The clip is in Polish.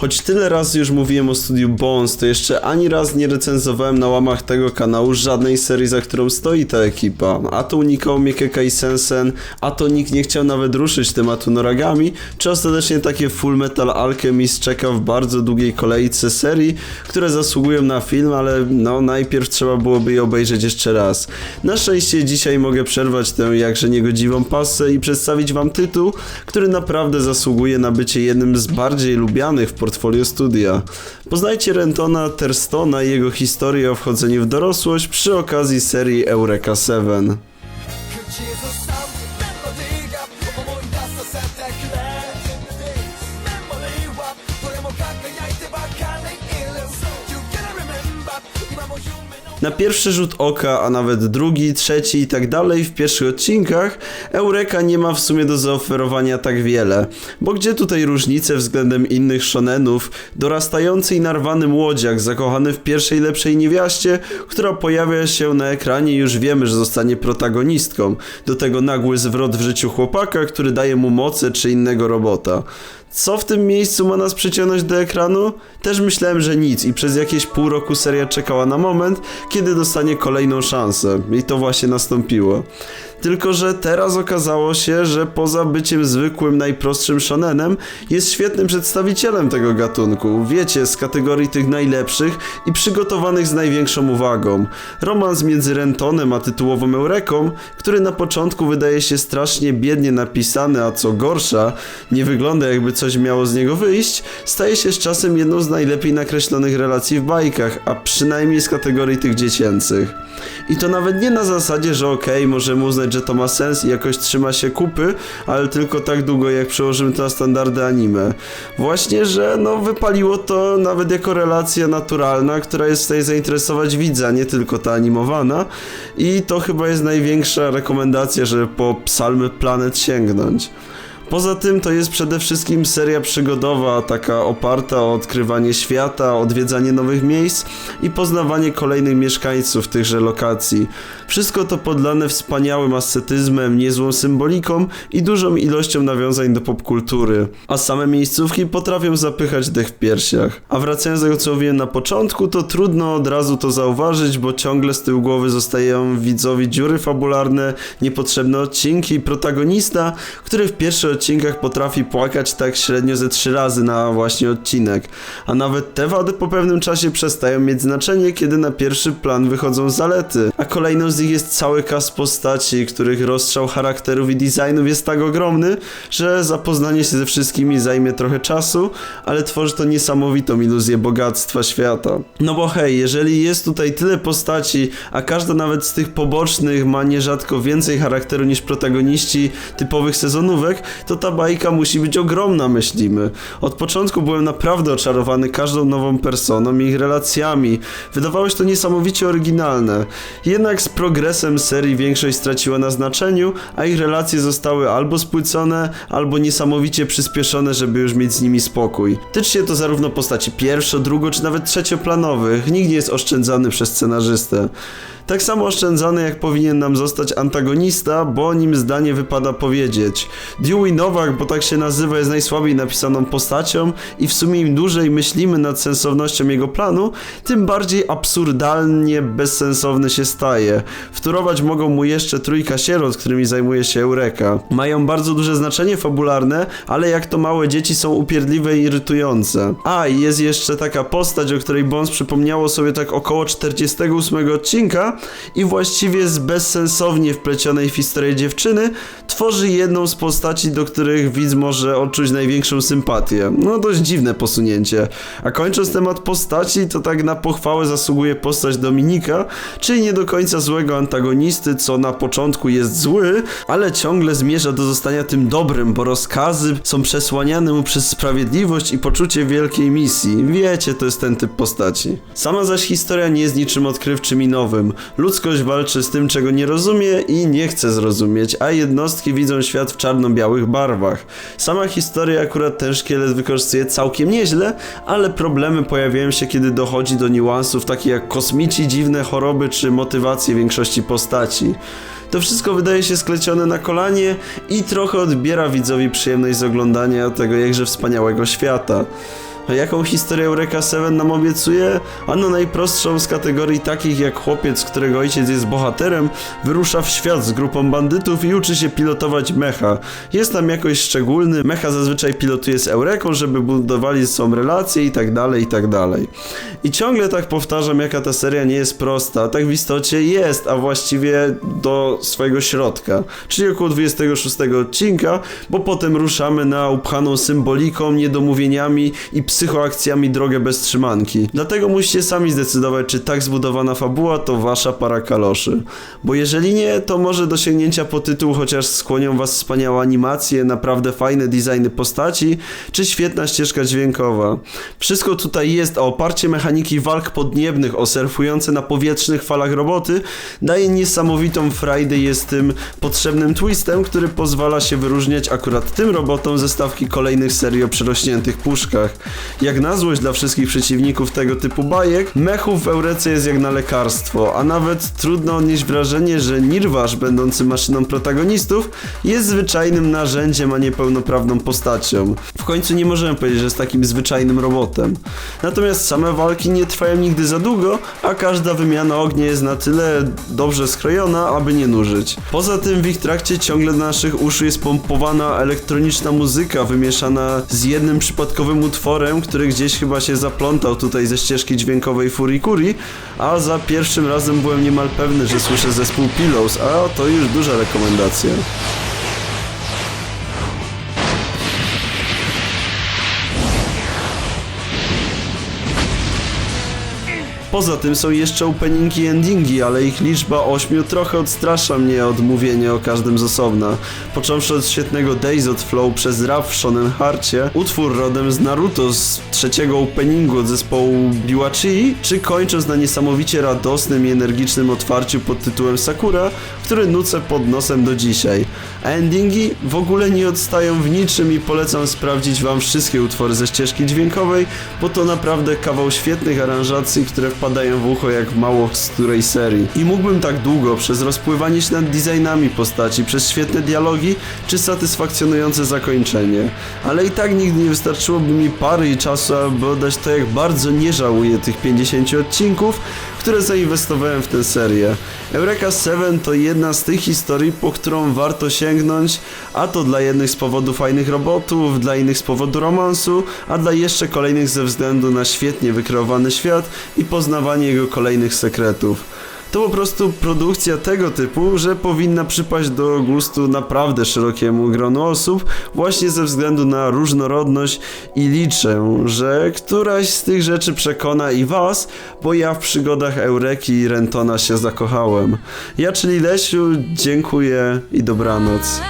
Choć tyle razy już mówiłem o studiu Bones, to jeszcze ani raz nie recenzowałem na łamach tego kanału żadnej serii, za którą stoi ta ekipa. A to unikało Miekeka i Sensen, a to nikt nie chciał nawet ruszyć tematu Noragami, czy ostatecznie takie Full Metal Alchemist czeka w bardzo długiej kolejce serii, które zasługują na film, ale no najpierw trzeba byłoby je obejrzeć jeszcze raz. Na szczęście dzisiaj mogę przerwać tę jakże niegodziwą pasę i przedstawić wam tytuł, który naprawdę zasługuje na bycie jednym z bardziej lubianych w portfolio studia. Poznajcie Rentona Terstona i jego historię o wchodzeniu w dorosłość przy okazji serii Eureka 7. Na pierwszy rzut oka, a nawet drugi, trzeci i tak dalej w pierwszych odcinkach, Eureka nie ma w sumie do zaoferowania tak wiele. Bo gdzie tutaj różnice względem innych shonenów, dorastający i narwany młodziak zakochany w pierwszej lepszej niewiaście, która pojawia się na ekranie już wiemy, że zostanie protagonistką. Do tego nagły zwrot w życiu chłopaka, który daje mu moce czy innego robota. Co w tym miejscu ma nas przyciągnąć do ekranu? Też myślałem, że nic i przez jakieś pół roku seria czekała na moment, kiedy dostanie kolejną szansę. I to właśnie nastąpiło. Tylko, że teraz okazało się, że poza byciem zwykłym, najprostszym shonenem, jest świetnym przedstawicielem tego gatunku. Wiecie, z kategorii tych najlepszych i przygotowanych z największą uwagą. Romans między Rentonem a tytułową Eureką, który na początku wydaje się strasznie biednie napisany, a co gorsza, nie wygląda jakby coś miało z niego wyjść, staje się z czasem jedną z najlepiej nakreślonych relacji w bajkach, a przynajmniej z kategorii tych dziecięcych. I to nawet nie na zasadzie, że okej, możemy uznać, że to ma sens i jakoś trzyma się kupy, ale tylko tak długo, jak przełożymy to na standardy anime. Właśnie, że no wypaliło to nawet jako relacja naturalna, która jest w stanie zainteresować widza, nie tylko ta animowana. I to chyba jest największa rekomendacja, żeby po Psalmy Planet sięgnąć. Poza tym to jest przede wszystkim seria przygodowa, taka oparta o odkrywanie świata, odwiedzanie nowych miejsc i poznawanie kolejnych mieszkańców tychże lokacji. Wszystko to podlane wspaniałym ascetyzmem, niezłą symboliką i dużą ilością nawiązań do popkultury. A same miejscówki potrafią zapychać dech w piersiach. A wracając do tego co mówiłem na początku, to trudno od razu to zauważyć, bo ciągle z tyłu głowy zostają widzowi dziury fabularne, niepotrzebne odcinki i protagonista, który w pierwszych odcinkach potrafi płakać tak średnio ze trzy razy na właśnie odcinek. A nawet te wady po pewnym czasie przestają mieć znaczenie, kiedy na pierwszy plan wychodzą zalety. A kolejną z nich jest cały cast postaci, których rozstrzał charakterów i designów jest tak ogromny, że zapoznanie się ze wszystkimi zajmie trochę czasu, ale tworzy to niesamowitą iluzję bogactwa świata. No bo hej, jeżeli jest tutaj tyle postaci, a każda nawet z tych pobocznych ma nierzadko więcej charakteru niż protagoniści typowych sezonówek, to ta bajka musi być ogromna, myślimy. Od początku byłem naprawdę oczarowany każdą nową personą i ich relacjami. Wydawało się to niesamowicie oryginalne. Jednak z progresem serii większość straciła na znaczeniu, a ich relacje zostały albo spłycone, albo niesamowicie przyspieszone, żeby już mieć z nimi spokój. Tyczy się to zarówno postaci pierwszo, drugo czy nawet trzecioplanowych. Nikt nie jest oszczędzany przez scenarzystę. Tak samo oszczędzany jak powinien nam zostać antagonista, bo o nim zdanie wypada powiedzieć. Dewey Nowak, bo tak się nazywa, jest najsłabiej napisaną postacią i w sumie im dłużej myślimy nad sensownością jego planu, tym bardziej absurdalnie bezsensowny się staje. Wtórować mogą mu jeszcze trójka sierot, którymi zajmuje się Eureka. Mają bardzo duże znaczenie fabularne, ale jak to małe dzieci są upierdliwe i irytujące. A, i jest jeszcze taka postać, o której Bones przypomniało sobie tak około 48 odcinka i właściwie z bezsensownie wplecionej w historię dziewczyny tworzy jedną z postaci, do których widz może odczuć największą sympatię. No dość dziwne posunięcie. A kończąc temat postaci, to tak na pochwałę zasługuje postać Dominika, czyli nie do końca złego antagonisty, co na początku jest zły, ale ciągle zmierza do zostania tym dobrym, bo rozkazy są przesłaniane mu przez sprawiedliwość i poczucie wielkiej misji. Wiecie, to jest ten typ postaci. Sama zaś historia nie jest niczym odkrywczym i nowym. Ludzkość walczy z tym, czego nie rozumie i nie chce zrozumieć, a jednostki widzą świat w czarno-białych barwach. Sama historia akurat ten szkielet wykorzystuje całkiem nieźle, ale problemy pojawiają się, kiedy dochodzi do niuansów takich jak kosmici, dziwne choroby czy motywacje większości postaci. To wszystko wydaje się sklecione na kolanie i trochę odbiera widzowi przyjemność z oglądania tego jakże wspaniałego świata. Jaką historię Eureka 7 nam obiecuje? Ano najprostszą z kategorii takich jak chłopiec, którego ojciec jest bohaterem, wyrusza w świat z grupą bandytów i uczy się pilotować mecha. Jest tam jakoś szczególny, mecha zazwyczaj pilotuje z Eureką, żeby budowali ze sobą relacje i tak dalej, i tak dalej. I ciągle tak powtarzam, jaka ta seria nie jest prosta, tak w istocie jest, a właściwie do swojego środka, czyli około 26 odcinka, bo potem ruszamy na upchaną symboliką, niedomówieniami i psychoakcjami drogę bez trzymanki. Dlatego musicie sami zdecydować, czy tak zbudowana fabuła to wasza para kaloszy. Bo jeżeli nie, to może do sięgnięcia po tytuł chociaż skłonią was wspaniałe animacje, naprawdę fajne designy postaci, czy świetna ścieżka dźwiękowa. Wszystko tutaj jest, a oparcie mechaniki walk podniebnych o surfujące na powietrznych falach roboty daje niesamowitą frajdę jest tym potrzebnym twistem, który pozwala się wyróżniać akurat tym robotom ze stawki kolejnych serii o przerośniętych puszkach. Jak na złość dla wszystkich przeciwników tego typu bajek, mechów w Eurece jest jak na lekarstwo, a nawet trudno odnieść wrażenie, że Nirwasz, będący maszyną protagonistów, jest zwyczajnym narzędziem, a nie pełnoprawną postacią. W końcu nie możemy powiedzieć, że jest takim zwyczajnym robotem. Natomiast same walki nie trwają nigdy za długo, a każda wymiana ognia jest na tyle dobrze skrojona, aby nie nużyć. Poza tym w ich trakcie ciągle do naszych uszu jest pompowana elektroniczna muzyka wymieszana z jednym przypadkowym utworem, który gdzieś chyba się zaplątał tutaj ze ścieżki dźwiękowej Furikuri, a za pierwszym razem byłem niemal pewny, że słyszę zespół Pillows, a to już duża rekomendacja. Poza tym są jeszcze openingi i endingi, ale ich liczba ośmiu trochę odstrasza mnie od mówienia o każdym z osobna. Począwszy od świetnego Days of Flow przez rap w Shonen Harcie, utwór rodem z Naruto z trzeciego openingu od zespołu Biwachi, czy kończąc na niesamowicie radosnym i energicznym otwarciu pod tytułem Sakura, który nucę pod nosem do dzisiaj. A endingi w ogóle nie odstają w niczym i polecam sprawdzić wam wszystkie utwory ze ścieżki dźwiękowej, bo to naprawdę kawał świetnych aranżacji, które wpadają w ucho jak mało z której serii. I mógłbym tak długo, przez rozpływanie się nad designami postaci, przez świetne dialogi, czy satysfakcjonujące zakończenie. Ale i tak nigdy nie wystarczyłoby mi pary i czasu, aby oddać to, jak bardzo nie żałuję tych 50 odcinków, które zainwestowałem w tę serię. Eureka 7 to jedna z tych historii, po którą warto sięgnąć, a to dla jednych z powodu fajnych robotów, dla innych z powodu romansu, a dla jeszcze kolejnych ze względu na świetnie wykreowany świat i poznawanie jego kolejnych sekretów. To po prostu produkcja tego typu, że powinna przypaść do gustu naprawdę szerokiemu gronu osób, właśnie ze względu na różnorodność i liczę, że któraś z tych rzeczy przekona i was, bo ja w przygodach Eureki i Rentona się zakochałem. Ja, czyli Lesiu, dziękuję i dobranoc.